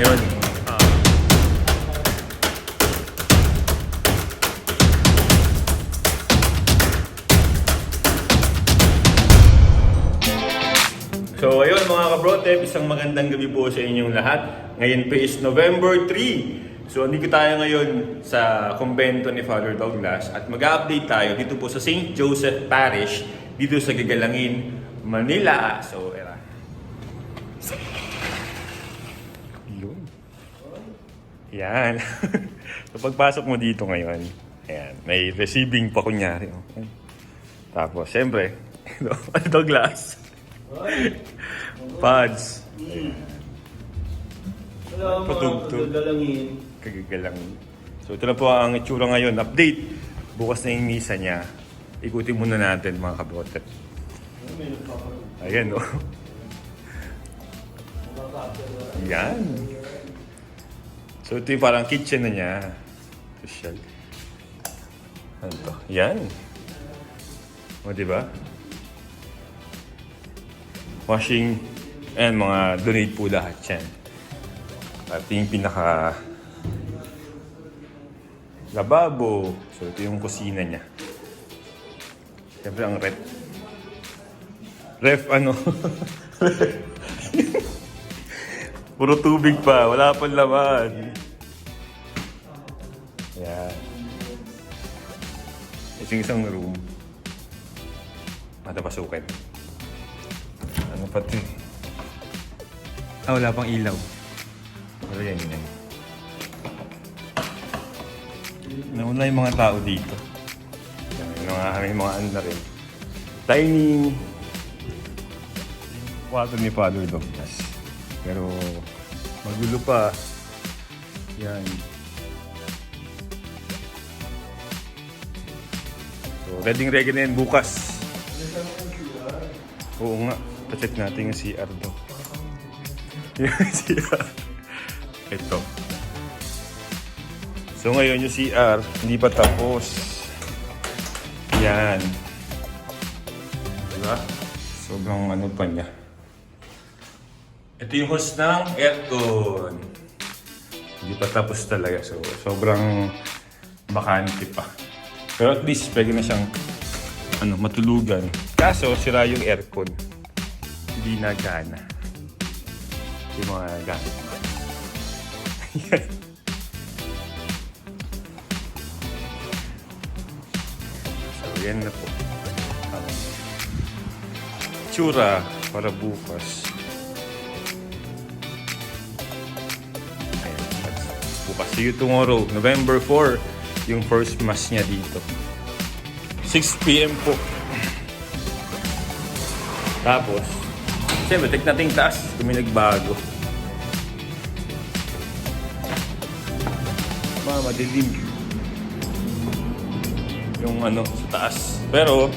Ah, So ayun mga kabrotep, isang magandang gabi po sa inyong lahat. Ngayon po is November 3. So andito tayo ngayon sa kumbento ni Father Douglas at mag-update tayo dito po sa St. Joseph Parish dito sa Gagalangin, Manila. So era. Yun. Yan. so pagpasok mo dito ngayon, ayan, may receiving pa kunyari. oh. Tapos, siyempre, Douglas. Pads. Wala mga Patugtog. kagagalangin. Kagagalang. So ito na po ang itsura ngayon. Update. Bukas na yung misa niya. Ikutin muna natin mga kabrotet. Ayan o. Yan. So ito yung parang kitchen na niya. Social. Ano to? Yan. O diba? Washing and mga donate po lahat yan. At yung pinaka lababo. So ito yung kusina niya. Siyempre ang rep. Ref ano? Puro tubig pa, wala pang laman. Yan. Ito yung isang room. Matapasukin. Ano pa ito eh? Ah, wala pang ilaw. Pero yan yun. Nauna yung mga tao dito. Yung mga, may mga ano na rin. Tiny kwarto ni Father Douglas. Pero magulo pa. Yan. So, ready ready na yan bukas. Oo nga. Pacheck natin yung CR daw. Yung CR. Ito. So ngayon yung CR, hindi pa tapos. Yan. Diba? Sobrang ano pa niya. Ito yung hose ng aircon. Hindi pa tapos talaga. So, sobrang bakante pa. Pero at least, pwede na siyang ano, matulugan. Kaso, sira yung aircon. Hindi na gana. Yung mga gamit. Yan. so, yan na po. Tsura para bukas. Bukas. See you tomorrow, November 4, yung first mass niya dito. 6 p.m. po. Tapos, siyempre, tek nating taas kung may nagbago. Mga madilim. Yung ano, sa taas. Pero,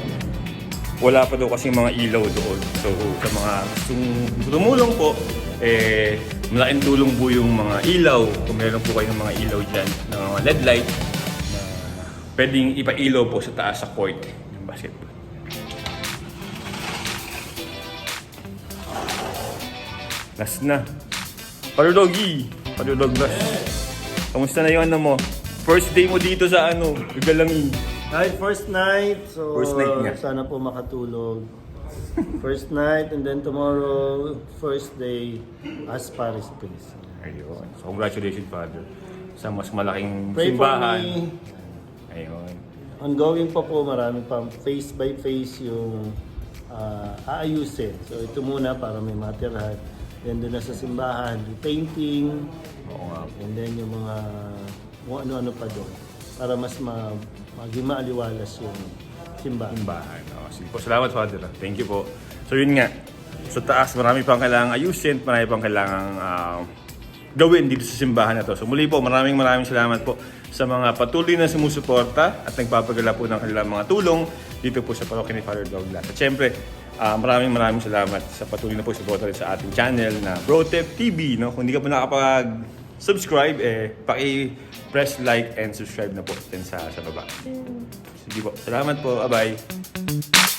wala pa daw kasi mga ilaw doon. So, sa mga gustong tumulong po, eh, malaking tulong po yung mga ilaw. Kung meron po kayong mga ilaw dyan, na mga LED light, na pwedeng ipailaw po sa taas sa court ng basketball. Last na. Paro Doggy! Paro Douglas. Kamusta na yung ano mo? First day mo dito sa ano, Galangi. Hi, first night. So, First night niya. sana po makatulog. First night and then tomorrow, first day as Paris Place. Ayun. So, congratulations, Father. Sa mas malaking Pray for simbahan. me. Ayun. Ongoing pa po, marami pa face by face yung ah, aayusin. So ito muna para may matirahan. Then doon na sa simbahan, painting, Oo nga and then yung mga kung ano-ano pa doon. Para mas ma maging maaliwalas yung simbahan. Simbahan. Oh, sige po. Salamat, Father. Thank you po. So, yun nga. Sa taas, marami pang kailangang ayusin. Marami pang kailangang ah, gawin dito sa simbahan na to. So, muli po, maraming maraming salamat po sa mga patuloy na sumusuporta at nagpapagala po ng kanilang mga tulong dito po sa parokya ni Father Douglas. At syempre, ah, maraming maraming salamat sa patuloy na po suporta rin sa ating channel na BroTep TV. No? Kung hindi ka pa nakapag-subscribe, eh, paki-press like and subscribe na po din sa, sa baba. Sige po. Salamat po. Bye-bye.